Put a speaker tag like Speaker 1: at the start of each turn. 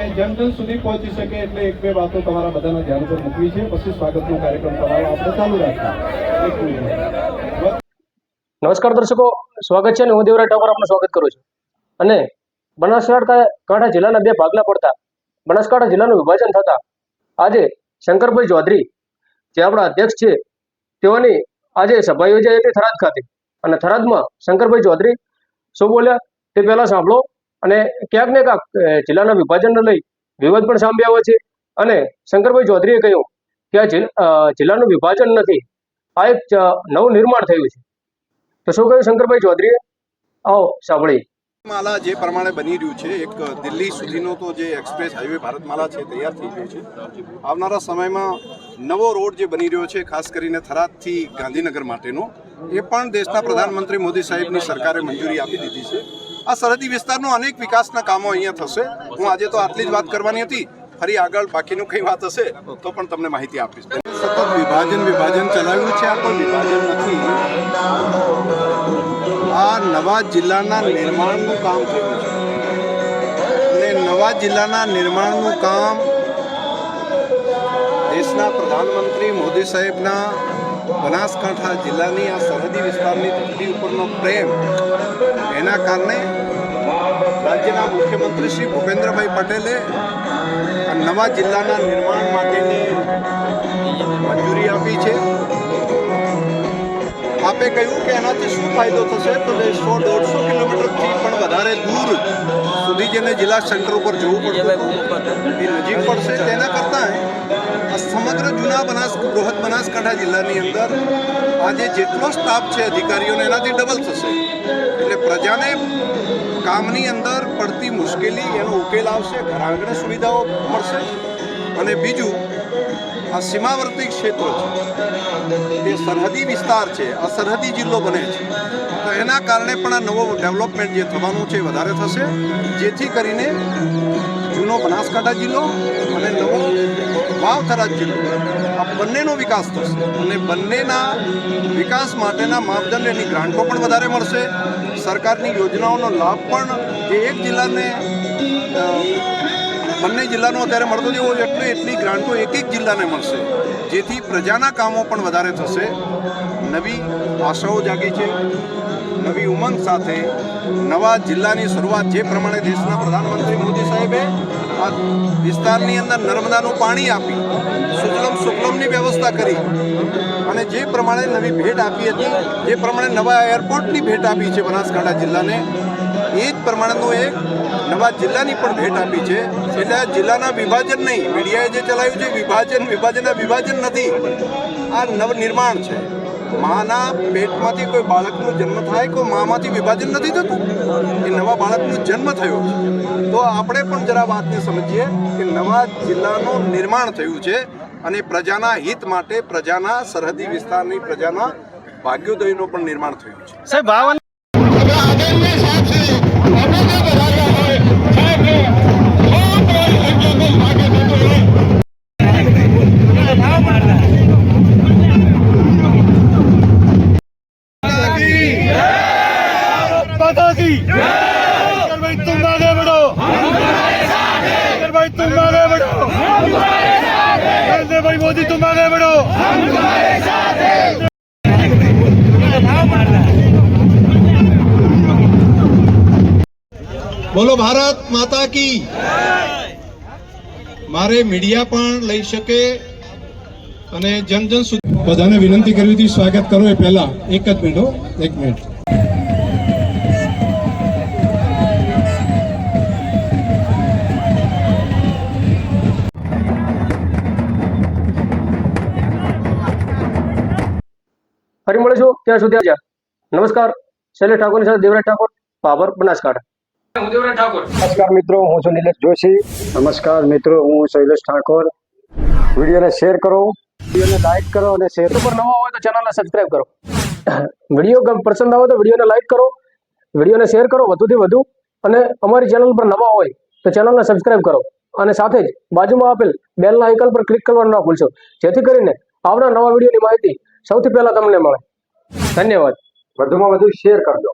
Speaker 1: અને જન જન સુધી પહોંચી શકે એટલે એક બે વાતો તમારા બધાના ધ્યાન પર મૂકવી છે. પછી સ્વાગતનો કાર્યક્રમ તમારો આપણે ચાલુ રાખીએ.
Speaker 2: નમસ્કાર દર્શકો, સ્વાગત છે અને હું દેવરાજ ઠાકોર આપનું સ્વાગત કરું છું. અને બનાસકાંઠા કાંઠા જિલ્લાના બે ભાગલા પડતા બનાસકાંઠા જિલ્લાનું વિભાજન થતા આજે શંકરભાઈ ચૌધરી, જે આપણા અધ્યક્ષ છે, તેઓની આજે સભા યોજાઈ હતી થરાદ ખાતે. અને થરાદમાં શંકરભાઈ ચૌધરી શું બોલ્યા? તે પહેલા સાંભળો. અને ક્યાંક ને ક્યાંક જિલ્લાના વિભાજનને લઈ વિવાદ પણ સામે આવ્યો છે. અને શંકરભાઈ ચૌધરીએ કહ્યું કે આ જિલ્લાનું વિભાજન નથી. આ એક નવું નિર્માણ થયું છે. તો શું કહ્યું શંકરભાઈ ચૌધરીએ? આવો સાંભળી
Speaker 3: માલા જે પ્રમાણે બની રહ્યું છે, એક દિલ્હી સુધીનો તો જે એક્સપ્રેસ હાઈવે ભારતમાલા છે, તૈયાર થઈ ગયો છે. આવનારા સમયમાં નવો રોડ જે બની રહ્યો છે, ખાસ કરીને થરાદથી ગાંધીનગર માટેનો, એ પણ દેશના પ્રધાનમંત્રી મોદી સાહેબની સરકારે મંજૂરી આપી દીધી છે. આ સરહદી વિસ્તારનો અનેક વિકાસના કામો અહીંયા થશે. હું આજે તો આટલી જ વાત કરવાની હતી. ફરી આગળ બાકીનું કંઈ વાત હશે, તો પણ તમને માહિતી આપીશ. સતત વિભાજન વિભાજન ચલાવ્યું છે આ કોઈ વિભાજન નથી. આ નવા જિલ્લાના નિર્માણનું કામ થયું છે. અને નવા જિલ્લાના નિર્માણનું કામ દેશના પ્રધાનમંત્રી મોદી સાહેબના બનાસકાંઠા જિલ્લાની આ સરહદી વિસ્તારની ધરતી ઉપરનો પ્રેમ, એના કારણે રાજ્યના મુખ્યમંત્રી શ્રી ભૂપેન્દ્રભાઈ પટેલે નવા જિલ્લાના નિર્માણ માટેની મંજૂરી આપી છે. આપે કહ્યું કે એનાથી શું ફાયદો થશે? તો સો દોઢસો કિલોમીટરથી પણ વધારે દૂર સુધી જેને જિલ્લા સેન્ટર ઉપર જવું પડતું એ નજીક પડશે. તેના કરતાં સમગ્ર જૂના બનાસ, બૃહદ બનાસકાંઠા જિલ્લાની અંદર આજે જેટલો સ્ટાફ છે અધિકારીઓને એનાથી ડબલ થશે. એટલે પ્રજાને કામની અંદર પડતી મુશ્કેલી એનો ઉકેલ આવશે, ઘર આંગણે સુવિધાઓ મળશે અને બીજું આ સીમાવર્તી ક્ષેત્રો છે. તે સરહદી વિસ્તાર છે, આ સરહદી જિલ્લો બને છે. તો એના કારણે પણ આ નવો ડેવલપમેન્ટ જે થવાનું છે વધારે થશે, જેથી કરીને જૂનો બનાસકાંઠા જિલ્લો અને નવો વાવથરા જિલ્લો, આ બંનેનો વિકાસ થશે. અને બંનેના વિકાસ માટેના માપદંડ એની ગ્રાન્ટો પણ વધારે મળશે. સરકારની યોજનાઓનો લાભ પણ જે એક જિલ્લાને બંને જિલ્લાનો અત્યારે મળતો જેવો એટલે એટલી ગ્રાન્ટો એક એક જિલ્લાને મળશે, જેથી પ્રજાના કામો પણ વધારે થશે. નવી આશાઓ જાગી છે, નવી ઉમંગ સાથે નવા જિલ્લાની શરૂઆત જે પ્રમાણે દેશના પ્રધાનમંત્રી મોદી સાહેબે આ વિસ્તારની અંદર નર્મદાનું પાણી આપી, સુજલમ સુફલમની વ્યવસ્થા કરી અને જે પ્રમાણે નવી ભેટ આપી હતી, જે પ્રમાણે નવા એરપોર્ટની ભેટ આપી છે બનાસકાંઠા જિલ્લાને એ જ પ્રમાણેનું એક નવા જિલ્લાની પણ ભેટ આપી છે. એટલે આ જિલ્લાના વિભાજન નહીં, મીડિયાએ જે ચલાવ્યું છે, વિભાજન, વિભાજનના વિભાજન નથી. આ નવનિર્માણ છે. માના પેટમાંથી કોઈ બાળકનો જન્મ થાય કોઈ મામાંથી વિભાજન નથી થતું? એ નવા બાળકનો જન્મ થયો છે. તો આપણે પણ જરા વાતને સમજીએ કે નવા જિલ્લાનું નિર્માણ થયું છે અને પ્રજાના હિત માટે પ્રજાના સરહદી વિસ્તારની પ્રજાના ભાગ્યોદયનું પણ નિર્માણ થયું છે.
Speaker 4: माता કી ભાઈ તુમ આગે બઢો ભાઈ તુમ આગે બઢો નરેન્દ્ર ભાઈ મોદી તુમ આગે બઢો
Speaker 3: બોલો ભારત માતા કી મારે મીડિયા પણ લઈ શકે અને જન જન સુધી બધાને વિનંતી કરવી હતી સ્વાગત કરો એ પહેલા એક જ મિનિટ એક મિનિટ
Speaker 2: ફરી મળીશું. ત્યાં સુધી આજે. નમસ્કાર. શૈલેષ ઠાકોરની સાથે દેવરાજ ઠાકોર પાવર બનાસકાંઠા. હું દેવરાજ ઠાકોર.
Speaker 5: નમસ્કાર મિત્રો હું છું નિલેશ જોશી. નમસ્કાર મિત્રો હું શૈલેષ ઠાકોર. વિડીયોને શેર કરો. વિડીયોને લાઈક કરો અને શેર
Speaker 2: ઉપર નવા હોય તો ચેનલને સબસ્ક્રાઇબ કરો. વીડિયો ગમ- પસંદ આવે તો વિડીયોને લાઈક કરો. વિડીયોને શેર કરો વધુથી વધુ. અને અમારી ચેનલ પર નવા હોય તો ચેનલને સબસ્ક્રાઇબ કરો. અને સાથે જ બાજુમાં આપેલ બેલના આઇકન પર ક્લિક કરવાનું ના ભૂલશો. જેથી કરીને આવનાર નવા વિડીયોની માહિતી સૌથી પહેલા તમને મળે. ધન્યવાદ.
Speaker 5: વધુમાં વધુ શેર કરજો.